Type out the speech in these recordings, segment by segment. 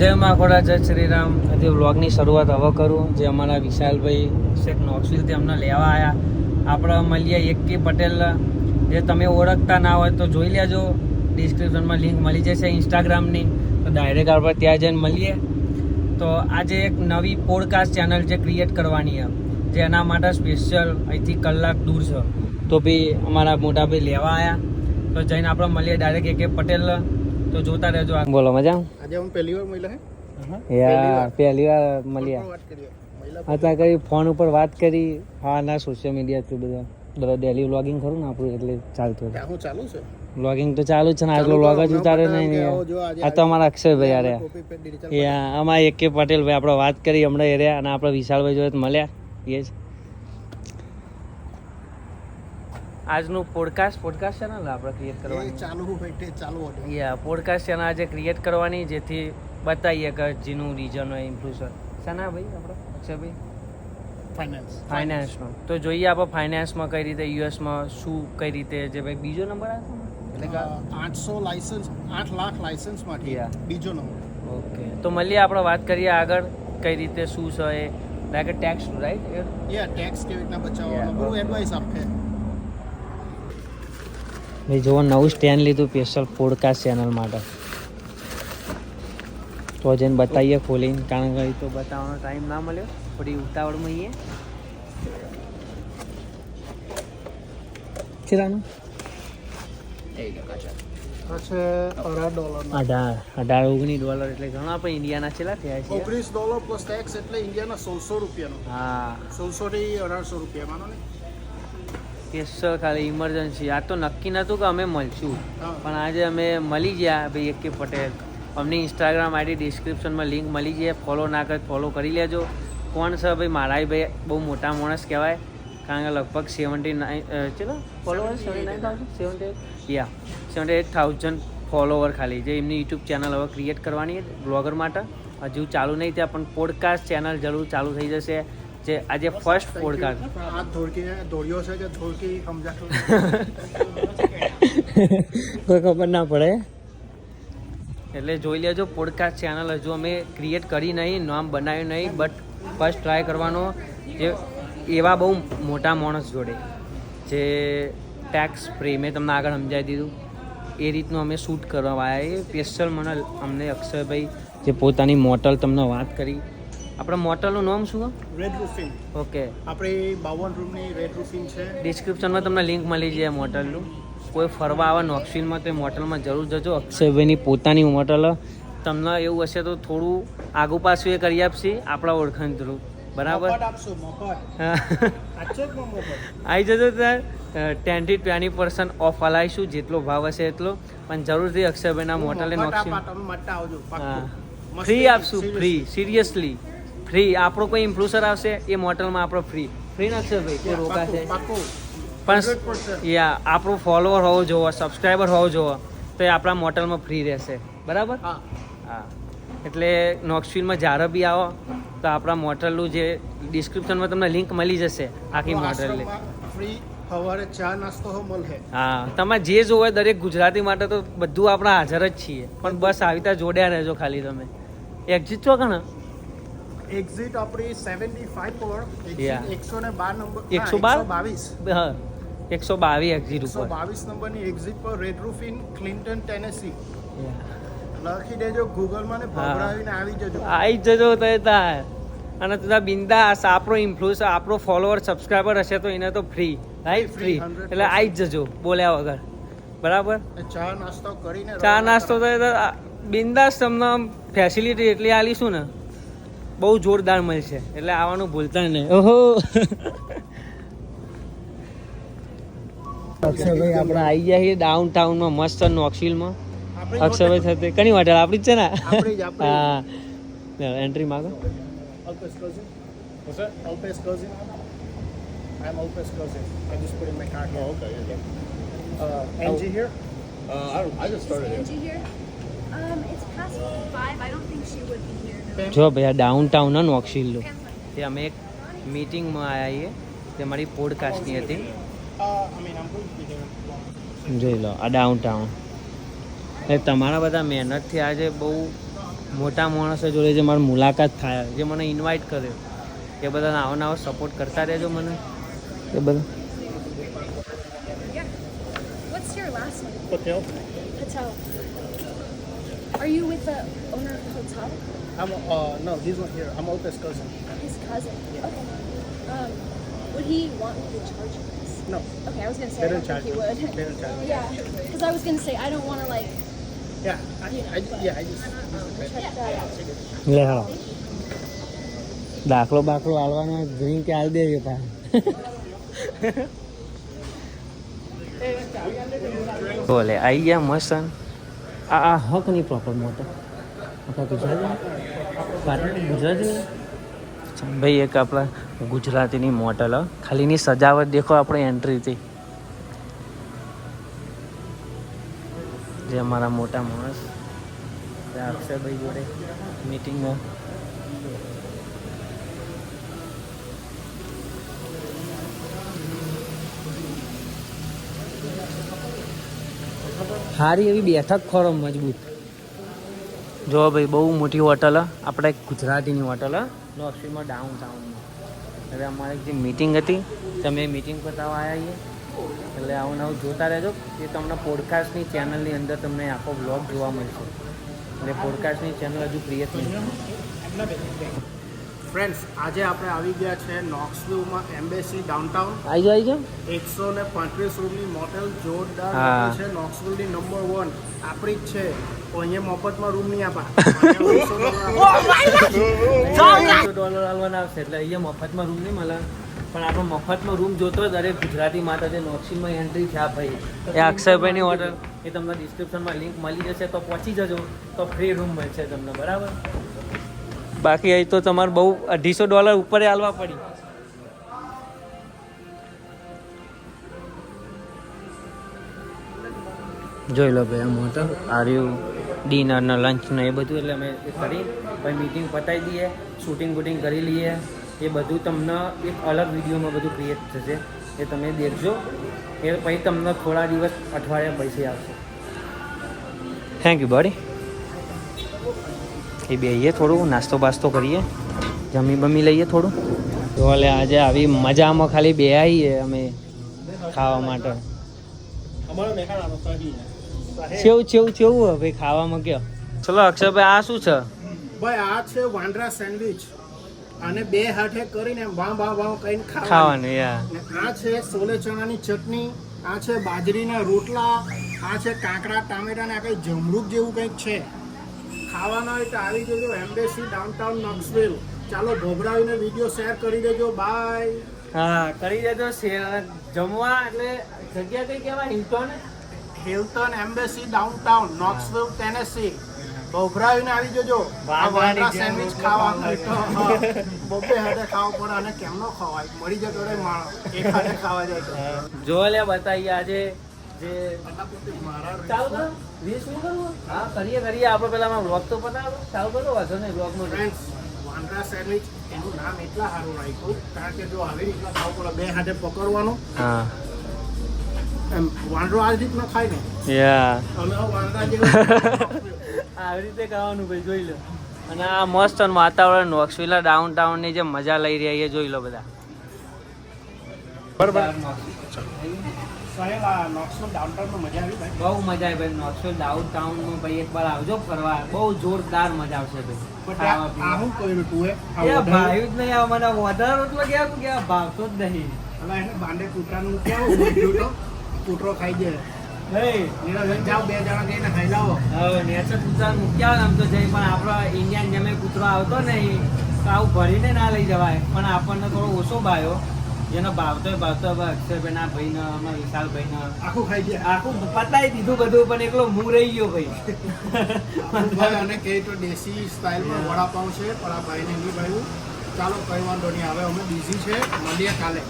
જય મા ખોડા, જય શ્રીરામ. આજે વ્લોગની શરૂઆત હવે કરું, જે અમારા વિશાલભાઈ શેખ નોક્સિલથી અમને લેવા આવ્યા આપણે મળીએ એક કે પટેલ, જે તમે ઓળખતા ના હોય તો જોઈ લેજો. ડિસ્ક્રિપ્શનમાં લિંક મળી જશે ઇન્સ્ટાગ્રામની તો ડાયરેક્ટ આપણે ત્યાં જઈને મળીએ. તો આજે એક નવી પોડકાસ્ટ ચેનલ જે ક્રિએટ કરવાની છે. જે એના માટે સ્પેશિયલ અહીંથી કલાક દૂર છે. તો બી અમારા મોટા ભાઈ લેવા આવ્યા તો જઈને આપણે મળીએ. ડાયરેક્ટ એક કે પટેલ તો જોતા રહેજો બોલો મજા? આજે હું પહેલી વાર મળ્યા હે? યાર પહેલી વાર. મળ્યા. અત્યારે કરી? ફોન ઉપર વાત કરી. હા ના સોશિયલ મીડિયા થ્રુ બધા બધા ડેલી વ્લોગિંગ ખરું ને આપણું એટલે ચાલતું હતું. ચાલુ છે? વ્લોગિંગ તો ચાલુ છે ને આટલો વ્લોગ જ ઉતારે નહીં આ તો અમારા અક્ષયભાઈ રહ્યા યાર અમારા એકે પટેલ ભાઈ આપણે વાત કરી હમણાં એર્યા અને આપણે વિશાલભાઈ જોડે મળ્યા. એ જ. આજનું પોડકાસ્ટ પોડકાસ્ટ ચેનલ આપણે ક્રિએટ કરવાની. ચાલુ બેઠે ચાલુ યા પોડકાસ્ટ ચેનલ આજે ક્રિએટ કરવાની જેથી બતાવીએ કે જેનું રીઝન હોય ઇન્ફ્લુસર શાના ભાઈ આપણે? અક્ષયભાઈ? ફાઇનાન્સ ફાઇનાન્સનો તો જોઈએ આપણે ફાઇનાન્સમાં કઈ રીતે યુએસમાં શું કઈ રીતે જે ભાઈ બીજો નંબર આવે એટલે કે આઠસો લાયસન્સ આઠ લાખ લાયસન્સમાંથી બીજો નંબર ઓકે તો મળીએ આપણે વાત કરીએ આગળ કઈ રીતે શું છે એ. લાઈક ટેક્સ રાઈટ યા ટેક્સ કેવી રીતના બચાવવાનો બહુ એડવાઇસ આપે. ભાઈ જોવો નવું સ્ટેન્ડ લીધું સ્પેશિયલ પોડકાસ્ટ ચેનલ માટે. તો જઈને બતાવીએ ખોલીને કારણ કે તો બતાવવાનો ટાઈમ ના મળ્યો. થોડી ઉતાવળમાં એ કેટલાનું? અઢાર. અઢાર ઓગણીસ ડોલર એટલે ઘણા પણ ઇન્ડિયાના છેલ્લા થયા છે. ઓગણીસ ડોલર પ્લસ ટેક્સ એટલે ઇન્ડિયાના સોળસો રૂપિયાનો. હા. સોળસો થી અઢારસો રૂપિયા માનો ને. સ્પેશિયલ ખાલી ઇમરજન્સી આ તો નક્કી નહોતું કે અમે મળશું. પણ આજે અમે મળી ગયા ભાઈ એક પટેલ. અમને ઇન્સ્ટાગ્રામ આઈડી ડિસ્ક્રિપ્શનમાં લિંક મળી જાય. ફોલો ના કરે ફોલો કરી લેજો. કોણ છે ભાઈ? મારા ભાઈ બહુ મોટા માણસ કહેવાય. કારણ કે લગભગ સેવન્ટી નાઇન ચલો? Follower seventy nine thousand seventy યા સેવન્ટી એટ થાઉઝન્ડ ફોલોવર ખાલી. જે એમની યુટ્યુબ ચેનલ હવે ક્રિએટ કરવાની બ્લોગર માટે. હજુ ચાલુ નહીં ત્યાં પણ પોડકાસ્ટ ચેનલ જરૂર ચાલુ થઈ જશે. જે આજે ફર્સ્ટ પોડકાસ્ટ આ ધોળકી ધોળિયો છે કે ધોળકી સમજાતું કોઈ ખબર ના પડે. એટલે જોઈ લેજો પોડકાસ્ટ ચેનલ હજુ અમે ક્રિએટ કરી નહીં નામ બનાવ્યું નહીં બટ ફર્સ્ટ ટ્રાય કરવાનો જે એવા બહુ મોટા માણસ જોડે જે ટેક્સ ફ્રી મેં તમને આગળ સમજાવી દીધું. એ રીતનું અમે શૂટ કરવા આવ્યા. એ સ્પેશિયલ મને અમને અક્ષયભાઈ જે પોતાની મોટલ તમને વાત કરી. આપણા મોટલનું નામ શું? રેડ રૂફિંગ ઓકે આપણે બાવન રૂમની રેડ રૂફિંગ છે. ડિસ્ક્રિપ્શનમાં તમને લિંક મળી જાય મોટલનું. કોઈ ફરવા આવે નોક્સિનમાં તો એ મોટલમાં જરૂર જજો. અક્ષયભાઈની પોતાની મોટલ તમને એવું હશે તો થોડું આગુ પાછું એ કરી આપશે આપણા ઓળખાણ થ્રુ બરાબર? આવી જજો ત્યાં ટેનથી ટ્વેન્ટી પર્સન્ટ ઓફ અલાવીશું જેટલો ભાવ હશે એટલો. પણ જરૂરથી અક્ષયભાઈના મોટલે પાક્કું. ફ્રી આપશું ફ્રી સિરિયસલી ફ્રી આપણો કોઈ ઇન્ફ્લુસર આવશે એ મોટલમાં આપણો ફ્રી ફ્રી નાખશે ભાઈ કોઈ રોકાશે. પણ યા આપણો ફોલોવર હોવો જોવો સબસ્ક્રાઈબર હોવો જોવો તો એ આપણા મોટલમાં ફ્રી રહેશે. બરાબર? હા. એટલે નોક્સફિલ્ડમાં જ્યારે બી આવો તો આપણા મોટલનું જે ડિસ્ક્રિપ્શનમાં તમને લિંક મળી જશે આખી આશ્રમમાં free સવારે ચા નાસ્તો મળે હા. તમારે જે જોવે દરેક ગુજરાતી માટે તો બધું આપણે હાજર જ છીએ. પણ બસ આવી રીતે જોડ્યા રહેજો ખાલી તમે. એક્ઝિટ છો કણ એક્ઝિટ આપણી 75 પર Yeah. એક્ઝિટ 112 નંબર ના, 112? 122 હા. એકસો બાવીસ એક્ઝિટ ઉપર. 122 નંબરની એક્ઝિટ પર red roof inn Clinton Tennessee લખી દેજો ગૂગલમાં ને ભગડાવીને આવી જજો. આવી જજો તો તાર. અને તું બિંદાસ આપણો ઇન્ફ્લુઅન્સર આપણો ફોલોવર સબસ્ક્રાઈબર હશે તો એને તો ફ્રી રાઈટ ફ્રી એટલે આવી જજો બોલ્યા વગર. બરાબર? ચા નાસ્તો કરીને ચા નાસ્તો તો બિંદાસ તમને ફેસિલિટી એટલી આલીશું ને બહુ જોરદાર મળશે એટલે આવવાનું ભૂલતા નહીં ઓહો અક્ષયભાઈ આપણે આવી ગયા છીએ ડાઉન ટાઉનમાં મસ્ત નોક્સિલમાં આપણી અક્ષયભાઈ સાથે કની હોટેલ આપણી જ છે ને આપણી જ, આપણી જ. હા એન્ટ્રી માગો. I'm cousin. I just put in my card. Oh, okay. Uh, Angie here. Uh, I, don't, I just started. Angie here? Um, it's past five. I don't think she would be here. No. જો ભાઈ આ down town ના Depends તે અમે એક મીટિંગમાં આવ્યા છીએ તે મારી પોડકાસ્ટની હતી I mean, I'm going to be here. જોઈ લો આ ડાઉન ટાઉન એટલે તમારા બધા મહેનતથી આજે બહુ મોટા માણસો જોડે જે મારી મુલાકાત થાય જે મને ઇન્વાઇટ કર્યો એ બધા આવો નવો સપોર્ટ કરતા રહેજો મને એ બધા Yeah. What's your last name? Patel. Patel. Are you with the owner of the hotel? I'm uh no, this one here. I'm Alpe's cousin. His cousin. Okay. Um, would he want me to charge you this? No, Okay, I was gonna say they I don't don't charge. think me. he would. They don't charge. me. yeah, because I was gonna say I don't want to like Yeah, I, I yeah, I just. check that out. લે હા દાખલો બાખલો હાલવાનો drink હાલ દેજો પા બોલે આવી ગયા મસ્ત આ આ હકની મોટો આપણા ગુજરાતી ગુજરાતી ભાઈ, એક આપણા ગુજરાતીની મોટલ. ખાલીની સજાવટ દેખો આપણે એન્ટ્રીથી જે અમારા મોટા માણસ અક્ષરભાઈ જોડે મીટિંગમાં સારી એવી બેઠક ખોરો મજબૂત. જો ભાઈ બહુ મોટી હોટલ હ. આપણે ગુજરાતીની હોટલ હ. નોર્થમાં ડાઉન ટાઉનમાં હવે અમારે જે મીટિંગ હતી તમે મિટિંગ બતાવવા આવ્યા છીએ એટલે આવું નવું જોતા રહેજો. એ તમને પોડકાસ્ટની ચેનલની અંદર તમને આખો બ્લોગ જોવા મળશે. એટલે પોડકાસ્ટની ચેનલ હજુ ક્રિએટ નહીં. ફ્રેન્ડ્સ આજે આપણે આવી ગયા છે નોક્સવ્યુમાં એમ્બેસી ડાઉનટાઉન આવી જાય છે? એકસો ને પાંત્રીસ રૂમની મોટેલ જોરદાર છે નોક્સવ્યુની નંબર વન આપણી જ છે. અહીંયા મફતમાં રૂમ નહીં આપા. ડોલર આવવાના આવશે એટલે અહીંયા મફતમાં રૂમ નહીં મળે. પણ આપણે મફતમાં રૂમ જોતો દરેક ગુજરાતી માતા જે નોક્સીમાં એન્ટ્રી છે આ ભાઈ. એ અક્ષયભાઈની હોટલ એ તમને ડિસ્ક્રિપ્શનમાં લિંક મળી જશે તો પહોંચી જજો. તો ફ્રી રૂમ મળશે તમને બરાબર? બાકી અહીં તો તમારે બહુ અઢીસો ડોલર ઉપર હાલવા પડી. જોઈ લો ભાઈ આમ હોટલ આર્યું ડિનર ને લંચ ને એ બધું એટલે અમે કરી પછી મીટિંગ પતાવી દઈએ શૂટિંગ બૂટિંગ કરી લઈએ. એ બધું તમને એક અલગ વિડીયોમાં બધું ક્રિએટ થશે. એ તમે દેખજો. એ પછી તમને થોડા દિવસ અઠવાડિયા પૈસે આવશે. થેન્ક યુ બડી એ બેહીએ થોડું નાસ્તો બાસ્તો કરીએ જમી બમી લઈએ થોડું. તો એટલે આજે આવી મજામાં ખાલી બે આવીએ અમે ખાવા માટે. છેવું કેવું હે ભાઈ ખાવામાં કયો? ચલો અક્ષરભાઈ આ શું છે? ભાઈ આ છે વાંદરા સેન્ડવિચ. અને બે હાથે કરીને વાં વાં વાં કઈને ખાવાનું. યાર આ છે સોલે ચણાની ચટણી આ છે બાજરીના રોટલા આ છે કાંકડા ટામેટા ને આ કઈ જમરૂક જેવું કંઈક છે. ખાવાના હોય તો આવી જજો એમ્બેસી ડાઉનટાઉન નક્સવેલ ચાલો ગભરાવીને વીડિયો શેર કરી દેજો. બાય હા કરી દેજો શેર જમવા એટલે જગ્યા કઈ કહેવાય? Hilton Hilton Embassy downtown Knoxville Tennessee ભોભરાવીને આવી જજો. વાંદરા સેન્ડવિચ ખાવાનું બબ્બે હાથે ખાવું પડે અને કેમનો ખવાય? મળી જતો રે માણસ. એક હાથે ખાવા જાય તો. જો લે બતાવીએ આજે જે ચાલુ વીસ શું કરવું? હા કરીએ કરીએ. આપણે પેલા વ્લોગ તો પતાવો ચાલુ કરો વાંધો નહીં વ્લોગમાં ફ્રેન્ડ્સ વાંદરા સેન્ડવિચ એનું નામ એટલા સારું રાખ્યું કારણ કે જો આવી રીતના ખાવું પડે બે હાથે પકડવાનું. હા. એમ વાંદરો આ રીતના ખાય ને. આવી રીતે ખાવાનું ભાઈ જોઈ લો. અને આ મસ્ત વાતાવરણ નોક્સવિલા ડાઉન ટાઉનની જે મજા લઈ રહ્યા એ જોઈ લો બધા. બરાબર. સાહેબ આ નોક્સનો ડાઉનટાઉનમાં મજા આવી ભાઈ? બહુ મજા આવી ભાઈ નોક્સોલ ભાઈ એકવાર આવજો ફરવા. બહુ જોરદાર મજા આવશે ભાઈ. આ કર્યું તું એ આ એ વધારે- ભાવ્યું જ નહીં મને વધારે રોટલો કેવું કે આ ભાવતો જ નહીં. અલા એને બાંડે કૂતરાનું કેવું તો કૂતરો ખાઈ જાય. ઇન્ડિયન જેમે કૂતરો આવતો નહીં તો આવું ભરીને ના લઈ જવાય. પણ આપણને થોડો ઓછો ભાવ્યો જેનો ભાવતો ભાવતો હવે ભાઈ ભાઈને અમારા વિશાલભાઈને. આખું ખાઈ ગયા. આખું પતાવી દીધું બધું પણ એકલો હું રહી ગયો ભાઈ. અને કે તો દેશી સ્ટાઇલમાં વડાપાઉં છે પણ આ ભાઈને નહીં ભાઈ ચાલો કઈ વાંધો નહીં. આવે અમે બિઝી છે. મળીએ કાલે.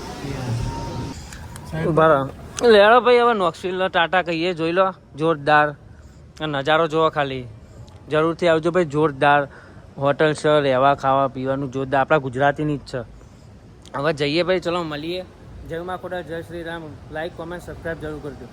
બરાબર લેડો ભાઈ હવે નોક્સવિલ ટાટા કહીએ. જોઈ લો જોરદાર. આ નજારો જોવો ખાલી. જરૂરથી આવજો ભાઈ જોરદાર. હોટલ છે રહેવા ખાવા પીવાનું જોરદાર. આપણા ગુજરાતીની જ છે. હવે જઈએ ભાઈ, ચલો મળીએ. જય મા ખોડા જય Shri Ram. Like comment subscribe જરૂર કરજો.